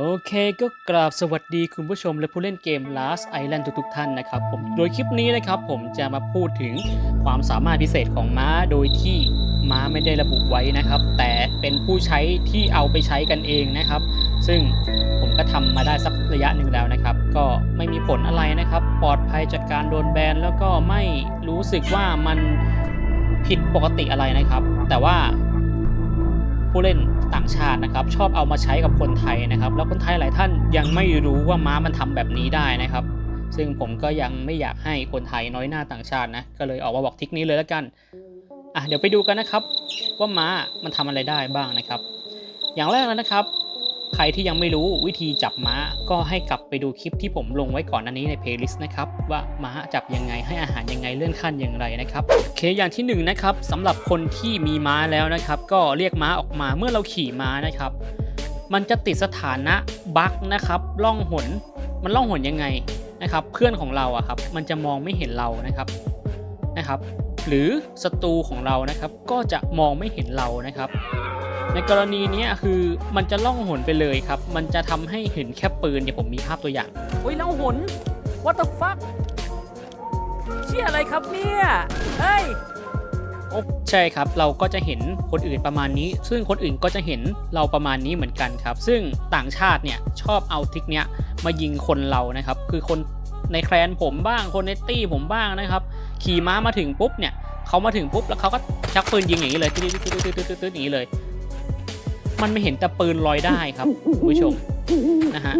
โอเคก็กราบสวัสดีคุณผู้ชมและผู้เล่นเกม Last Island ทุกๆท่านนะครับผมโดยคลิปนี้นะครับผมจะมาพูดถึงความสามารถพิเศษของม้าโดยที่ม้าไม่ได้ระบุไว้นะครับ แต่เป็นผู้ใช้ที่เอาไปใช้กันเองนะครับ ซึ่งผมก็ทำมาได้สักระยะหนึ่งแล้วนะครับ ก็ไม่มีผลอะไรนะครับ ปลอดภัยจากการโดนแบนแล้วก็ไม่รู้สึกว่ามันผิดปกติอะไรนะครับ แต่ว่า ผู้เล่นต่างชาตินะครับชอบเอามาใช้กับคนไทยนะครับ แล้วคนไทยหลายท่านยังไม่รู้ว่าม้ามันทำแบบนี้ได้นะครับ ซึ่งผมก็ยังไม่อยากให้คนไทยน้อยหน้าต่างชาตินะก็เลยออกมาบอกทิกนี้เลยแล้วกันอะเดี๋ยวไปดูกันนะครับ ว่าม้ามันทำอะไรได้บ้างนะครับ อย่างแรกแล้วนะครับ ใครที่ยังไม่รู้วิธีจับม้าก็ให้กลับไปดูคลิปที่ผมลงไว้ก่อนอันนี้ในเพลย์ลิสต์นะครับว่าม้าจับยังไงให้อาหารยังไงเลื่อนขั้นอย่างไรนะครับโอเคอย่างที่หนึ่งนะครับสำหรับคนที่มีม้าแล้วนะครับ ก็เรียกม้าออกมาเมื่อเราขี่ม้านะครับ มันจะติดสถานะบั๊กนะครับล่องหนมันล่องหนยังไงนะครับ เพื่อนของเราอะครับมันจะมองไม่เห็นเรานะครับนะครับ หรือศัตรูของเรานะครับ ก็จะมองไม่เห็นเรานะครับ ในกรณีเนี้ยคือมันจะล่องหนไปเลยครับ มันจะทำให้เห็นแค่ปืนเดี๋ยวผมมีภาพตัวอย่างโอ้ยล่องหน what the fuck เชี่ยอะไรครับเนี่ยเฮ้ยใช่ครับ เราก็จะเห็นคนอื่นประมาณนี้ ซึ่งคนอื่นก็จะเห็นเราประมาณนี้เหมือนกันครับ ซึ่งต่างชาติเนี่ยชอบเอาทริกเนี้ยมายิงคนเรานะครับ คือคนในแคลนผมบ้าง คนในตี้ผมบ้างนะครับ ขี่ม้ามาถึงปุ๊บเนี่ยเขามาถึงปุ๊บแล้วเขาก็ชักปืนยิงอย่างนี้เลยตึ๊ดตึ๊ดตึ๊ดตึ๊ดตึ๊ดตึ๊ดอย่างนี้เลย มันไม่เห็นแต่ปืนลอยได้ครับคุณผู้ชมนะฮะ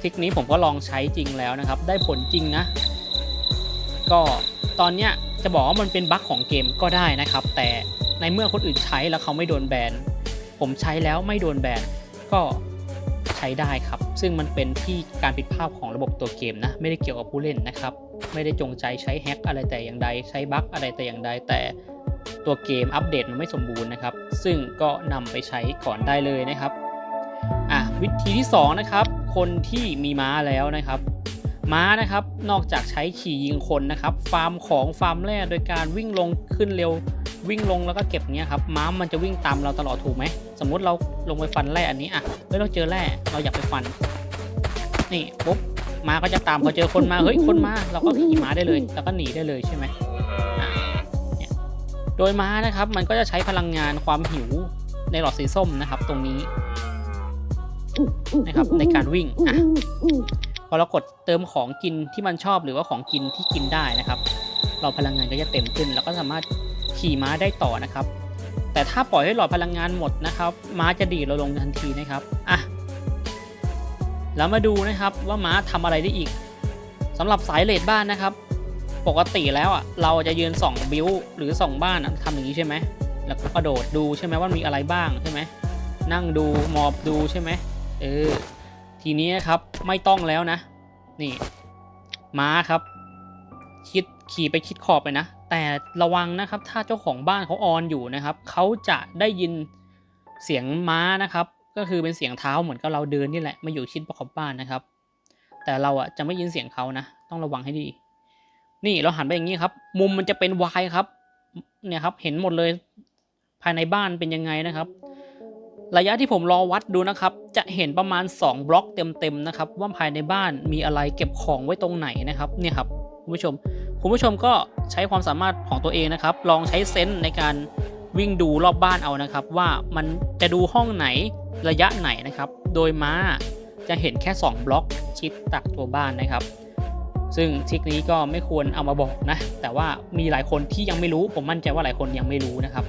ทริกนี้ผมก็ลองใช้จริงแล้วนะครับ ได้ผลจริงนะ ก็ตอนเนี้ยจะบอกว่ามันเป็นบั๊กของเกมก็ได้นะครับ แต่ในเมื่อคนอื่นใช้แล้วเขาไม่โดนแบนผมใช้แล้วไม่โดนแบนก็ใช้ได้ครับ ซึ่งมันเป็นที่การผิดพลาดของระบบตัวเกมนะ ไม่ได้เกี่ยวกับผู้เล่นนะครับ ไม่ได้จงใจใช้แฮกอะไรแต่อย่างใด ใช้บั๊กอะไรแต่อย่างใดแต่ ตัวเกมอัปเดตมันไม่สมบูรณ์นะครับ ซึ่งก็นำไปใช้ก่อนได้เลยนะครับอะวิธีที่สองนะครับคนที่มีม้าแล้วนะครับ ม้านะครับนอกจากใช้ขี่ยิงคนนะครับฟาร์มของฟาร์มแร่โดยการวิ่งลงขึ้นเร็ววิ่งลงแล้วก็เก็บเนี้ยครับม้ามันจะวิ่งตามเราตลอดถูกไหมสมมุติเราลงไปฟันแร่อันนี้อะเฮ้ยเราเจอแร่เราอยากไปฟัน นี่ปุ๊บม้าก็จะตามพอเจอคนมาเฮ้ยคนมาเราก็ขี่ม้าได้เลย แล้วก็หนีได้เลยใช่ไหม ดยม้านะครับ มันก็จะใช้พลังงานความหิวในหลอดสีส้มนะครับ ตรงนี้นะครับ ในการวิ่งอะพอเรากดเติมของกินที่มันชอบหรือว่าของกินที่กินได้นะครับ เราพลังงานก็จะเต็มขึ้น แล้วก็สามารถขี่ม้าได้ต่อนะครับ แต่ถ้าปล่อยให้หลอดพลังงานหมดนะครับ ม้าจะดีดเราลงทันทีนะครับอะแล้วมาดูนะครับว่าม้าทำอะไรได้อีกสำหรับสายเลดบ้านนะครับ ปกติแล้วอะเราจะยืนสองบิวหรือสองบ้านทำอย่างนี้ใช่ไหมแล้วก็กระโดดดูใช่ไหมว่ามีอะไรบ้างใช่ไหมนั่งดูมอบดูใช่ไหมเออทีนี้ครับไม่ต้องแล้วนะ นี่ม้าครับ คิดขี่ไปคิดขอบไปนะ แต่ระวังนะครับ ถ้าเจ้าของบ้านเขาออนอยู่นะครับเขาจะได้ยินเสียงม้านะครับ ก็คือเป็นเสียงเท้าเหมือนกับเราเดินนี่แหละมาอยู่ชิดประขอบบ้านนะครับ แต่เราอะจะไม่ยินเสียงเขานะ ต้องระวังให้ดี นี่เราหันไปอย่างนี้ครับ มุมมันจะเป็นวายครับ เนี่ยครับ เห็นหมดเลยภายในบ้านเป็นยังไงนะครับ ระยะที่ผมรอวัดดูนะครับ จะเห็นประมาณ 2 บล็อกเต็มๆนะครับ ว่าภายในบ้านมีอะไรเก็บของไว้ตรงไหนนะครับ เนี่ยครับคุณผู้ชม คุณผู้ชมก็ใช้ความสามารถของตัวเองนะครับ ลองใช้เซนส์ในการวิ่งดูรอบบ้านเอานะครับ ว่ามันจะดูห้องไหนระยะไหนนะครับ โดยม้าจะเห็นแค่ 2 บล็อกชิดตักตัวบ้านนะครับ ซึ่งทริคนี้ก็ไม่ควรเอามาบอกนะ แต่ว่ามีหลายคนที่ยังไม่รู้ ผมมั่นใจว่าหลายคนยังไม่รู้นะครับ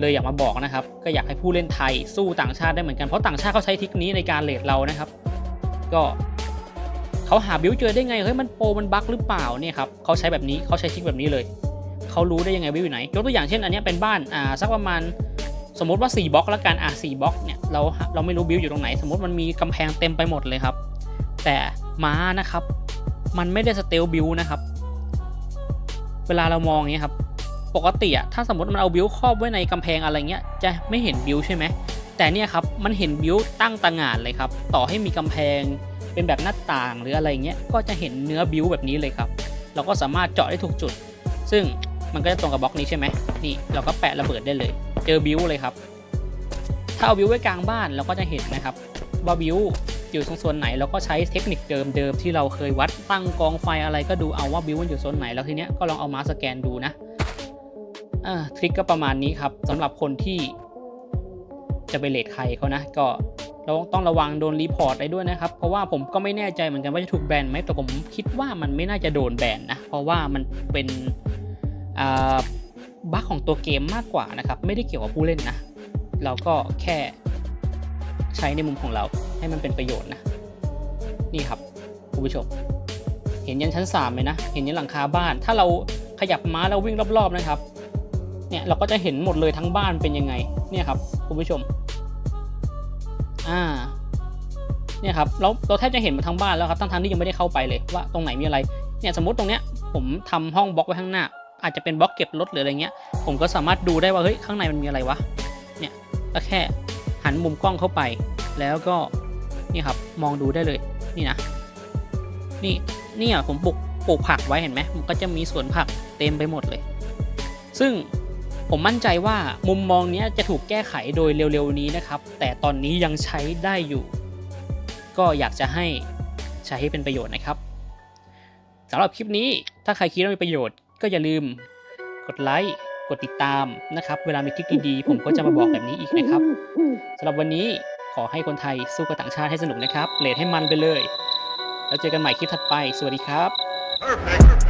เลยอยากมาบอกนะครับ ก็อยากให้ผู้เล่นไทยสู้ต่างชาติได้เหมือนกัน เพราะต่างชาติเขาใช้ทริคนี้ในการเลดเรานะครับ ก็เขาหาบิวเจอได้ไง เฮ้ย มันโปรมันบั๊กหรือเปล่าเนี่ยครับเขาใช้แบบนี้เขาใช้ทริคแบบนี้เลย เขารู้ได้ยังไงบิวอยู่ไหน ยกตัวอย่างเช่น อันนี้เป็นบ้าน อ่า สักประมาณ สมมติว่า4บล็อกแล้วกัน อะ4บล็อกเนี่ย เรา เราไม่รู้บิวอยู่ตรงไหน สมมติมันมีกำแพงเต็มไปหมดเลยครับ แต่ม้านะครับ มันไม่ได้สเตลบิวนะครับ เวลาเรามองเนี้ยครับ ปกติอะถ้าสมมติมันเอาบิวครอบไว้ในกำแพงอะไรเงี้ย จะไม่เห็นบิวใช่ไหม แต่เนี่ยครับ มันเห็นบิวตั้งต่างานเลยครับ ต่อให้มีกำแพงเป็นแบบหน้าต่างหรืออะไรเงี้ย ก็จะเห็นเนื้อบิวแบบนี้เลยครับ เราก็สามารถเจาะได้ถูกจุด ซึ่งมันก็จะตรงกับบล็อกนี้ใช่ไหมนี่เราก็แปะระเบิดได้เลย เจอบิวเลยครับ ถ้าเอาบิวไว้กลางบ้านเราก็จะเห็นนะครับว่าวิว อยู่ตรงโซนไหนแล้วก็ใช้เทคนิคเดิมๆที่เราเคยวัดตั้งกองไฟอะไรก็ดูเอาว่าวิวมันอยู่โซนไหนแล้วทีเนี้ยก็ลองเอามาสแกนดูนะอ่าทริคก็ประมาณนี้ครับสำหรับคนที่จะไปเลทใครเขานะก็เราต้องระวังโดนรีพอร์ตได้ด้วยนะครับ เพราะว่าผมก็ไม่แน่ใจเหมือนกันว่าจะถูกแบนไหมแต่ผมคิดว่ามันไม่น่าจะโดนแบนนะ เพราะว่ามันเป็นบั๊กของตัวเกมมากกว่านะครับ ไม่ได้เกี่ยวกับผู้เล่นนะ เราก็แค่ใช้ในมุมของเรา ให้มันเป็นประโยชน์นะ นี่ครับคุณผู้ชม เห็นยันชั้น3เลยนะ เห็นยันหลังคาบ้าน ถ้าเราขยับม้าแล้ววิ่งรอบๆนะครับ เนี่ยเราก็จะเห็นหมดเลยทั้งบ้านเป็นยังไง เนี่ยครับคุณผู้ชม อ่า เนี่ยครับเราเราแทบจะเห็นมาทั้งบ้านแล้วครับทั้งๆที่ยังไม่ได้เข้าไปเลย ว่าตรงไหนมีอะไร เนี่ยสมมติตรงเนี้ยผมทำห้องบล็อกไว้ข้างหน้า อาจจะเป็นบล็อกเก็บรถหรืออะไรเงี้ย ผมก็สามารถดูได้ว่าเฮ้ยข้างในมันมีอะไรวะ เนี่ยก็แค่หันมุมกล้องเข้าไป แล้วก็ นี่ครับมองดูได้เลยนี่นะนี่นี่ยผมปลูกปลูกผักไว้เห็นไหมมันก็จะมีสวนผักเต็มไปหมดเลย ซึ่งผมมั่นใจว่ามุมมองนี้จะถูกแก้ไขโดยเร็วๆนี้นะครับ แต่ตอนนี้ยังใช้ได้อยู่ ก็อยากจะให้ใช้ให้เป็นประโยชน์นะครับสำหรับคลิปนี้ถ้าใครคิดว่ามีประโยชน์ก็อย่าลืมกดไลค์กดติดตามนะครับ เวลามีคลิปดีๆผมก็จะมาบอกแบบนี้อีกนะครับสำหรับวันนี้ ขอให้คนไทยสู้กับต่างชาติให้สนุกนะครับเลทให้มันไปเลย แล้วเจอกันใหม่คลิปถัดไป สวัสดีครับ Perfect. Perfect.